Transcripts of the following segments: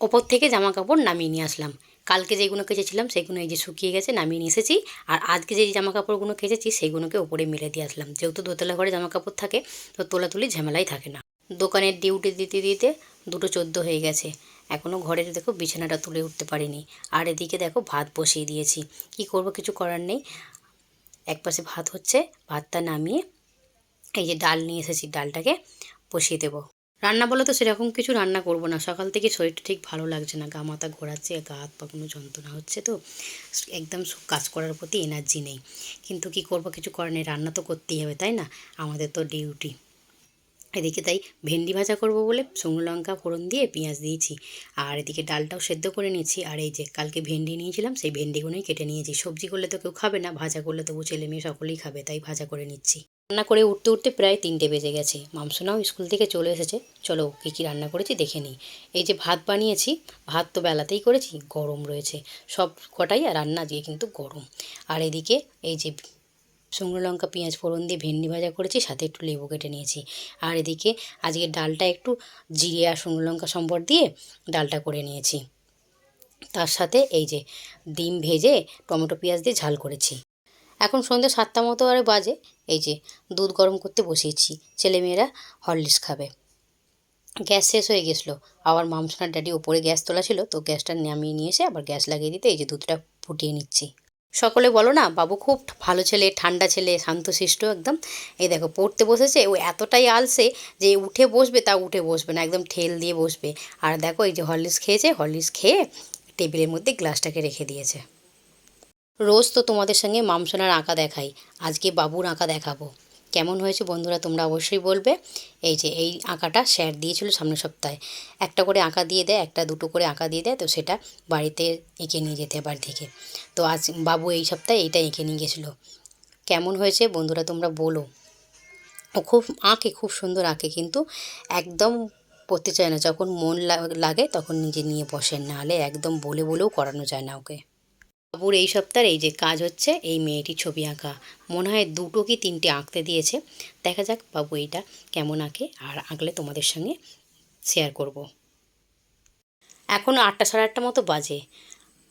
ওপর থেকে জামা কাপড় নামিয়ে নিয়ে আসলাম। কালকে যেগুলো কেচেছিলাম, সেগুলো এই যে শুকিয়ে গেছে, নামিয়ে নিয়ে এসেছি। আর আজকে যে জামা কাপড়গুলো কেচেছি, সেগুলোকে ওপরে মেলে দিয়ে আসলাম। যেহেতু দোতলা ঘরে জামা কাপড় থাকে, তো তোলাতুলি ঝামেলাই থাকে না। দোকানের ডিউটি দিতে দিতে দুটো চোদ্দ হয়ে গেছে। এখনও ঘরের দেখো বিছানাটা তুলে উঠতে পারিনি। আর এদিকে দেখো ভাত বসিয়ে দিয়েছি। কি করব কিছু করার নেই। এক পাশে ভাত হচ্ছে, ভাতটা নামিয়ে এই যে ডাল নিয়ে এসেছি, ডালটাকে বসিয়ে দেবো। রান্না বলে তো সেরকম কিছু রান্না করব না। সকাল থেকে শরীরটা ঠিক ভালো লাগছে না। গা মাথা ঘোরাচ্ছে, গা হাত পা কোনো যন্ত্রণা হচ্ছে তো। একদম কাজ করার প্রতি এনার্জি নেই। কিন্তু কি করব? কিছু করার নেই। রান্না তো করতেই হবে, তাই না? আমাদের তো ডিউটি এদিকে তাই ভেন্ডি ভাজা করব বলে শুকনো লঙ্কা, ফোড়ন দিয়ে পেঁয়াজ দিয়েছি। আর এদিকে ডালটাও সেদ্ধ করে নিয়েছি। আর এই যে কালকে ভেন্ডি নিয়েছিলাম, সেই ভেন্ডিগুলোই কেটে নিয়েছি। সবজি করলে তো কেউ খাবে না, ভাজা করলে তবু ছেলে মেয়ে সকলেই খাবে, তাই ভাজা করে নিচ্ছি। রান্না করে উঠতে উঠতে প্রায় তিনটে বেজে গেছে। মামসোনাও স্কুল থেকে চলে এসেছে। চলো কী কী রান্না করেছি দেখে নিই। এই যে ভাত বানিয়েছি, ভাত তো বেলাতেই করেছি, গরম রয়েছে। সব কটাই আর রান্না দিয়ে কিন্তু গরম। আর এদিকে এই যে শুকনো লঙ্কা, পেঁয়াজ ফোড়ন দিয়ে ভেন্ডি ভাজা করেছি, সাথে একটু লেবু কেটে নিয়েছি। আর এদিকে আজকে ডালটা একটু জিরে আর শুকনো লঙ্কা সম্বর দিয়ে ডালটা করে নিয়েছি। তার সাথে এই যে ডিম ভেজে টমেটো, পেঁয়াজ দিয়ে ঝাল করেছি। এখন সন্ধ্যে সাতটা মতো আরে বাজে, এই যে দুধ গরম করতে বসিয়েছি, ছেলেমেয়েরা হরলিক্স খাবে। গ্যাস শেষ হয়ে গেছিল, আবার মামসোনার ড্যাডি ওপরে গ্যাস তোলা ছিল, তো গ্যাসটা নামিয়ে নিয়ে এসে আবার গ্যাস লাগিয়ে দিতে এই যে দুধটা ফুটিয়ে নিচ্ছি। সকলে বলো না, বাবু খুব ভালো ছেলে, ঠান্ডা ছেলে, শান্তশিষ্ট একদম। এই দেখো, পড়তে বসেছে, ও এতটাই আলসে যে উঠে বসবে তা উঠে বসবে না, একদম ঠেল দিয়ে বসবে। আর দেখো, এই যে হরলিক্স খেয়েছে, হরলিক্স খেয়ে টেবিলের মধ্যে গ্লাসটাকে রেখে দিয়েছে। রোজ তো তোমাদের সঙ্গে মামসোনার আঁকা দেখাই, আজকে বাবুর আঁকা দেখাবো। কেমন হয়েছে বন্ধুরা তোমরা অবশ্যই বলবে। এই যে, এই আঁকাটা স্যার দিয়েছিল সামনের সপ্তাহে। একটা করে আঁকা দিয়ে দেয়, একটা দুটো করে আঁকা দিয়ে দেয়, তো সেটা বাড়িতে এঁকে নিয়ে যেতে বাড়ি থেকে। তো আজ বাবু এই সপ্তাহে এইটা এঁকে নিয়ে গেছিল। কেমন হয়েছে বন্ধুরা তোমরা বলো। ও খুব আঁকে, খুব সুন্দর আঁকে, কিন্তু একদম পড়তে চায় না। যখন মন লাগে তখন নিজে নিয়ে বসেন না হলে একদম বলে বলেও করানো যায় না ওকে। বাবুর এই সপ্তাহের এই যে কাজ হচ্ছে, এই মেয়েটি ছবি আঁকা। মনে হয় দুটো কি তিনটে আঁকতে দিয়েছে। দেখা যাক বাবু এইটা কেমন আঁকে, আর আঁকলে তোমাদের সঙ্গে শেয়ার করব। এখন আটটা সাড়ে আটটা মতো বাজে।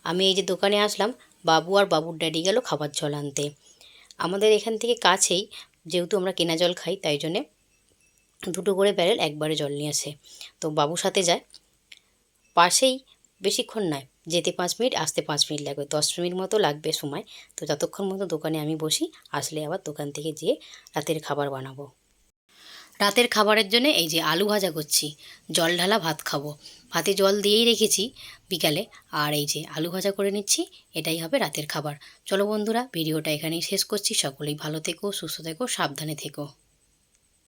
আমি এই যে দোকানে আসলাম, বাবু আর বাবুর ড্যাডি গেল খাবার জল আনতে। আমাদের এখান থেকে কাছেই, যেহেতু আমরা কেনা জল খাই, তাই জন্যে দুটো করে ব্যারেল একবারে জল নিয়ে আসে। তো বাবুর সাথে যায়। পাশেই, বেশিক্ষণ নয় যেতে পাঁচ মিনিট, আসতে পাঁচ মিনিট লাগবে। দশ মিনিট মতো লাগবে সময়। তো যতক্ষণ মতো দোকানে আমি বসি, আসলে আবার দোকান থেকে যেয়ে রাতের খাবার বানাবো। রাতের খাবারের জন্য এই যে আলু ভাজা করছি, জল ঢালা ভাত খাব। ভাতে জল দিয়েই রেখেছি বিকালে। আর এই যে আলু ভাজা করে নিচ্ছি, এটাই হবে রাতের খাবার। চলো বন্ধুরা, ভিডিওটা এখানেই শেষ করছি। সকলেই ভালো থেকো, সুস্থ থেকো, সাবধানে থেকো।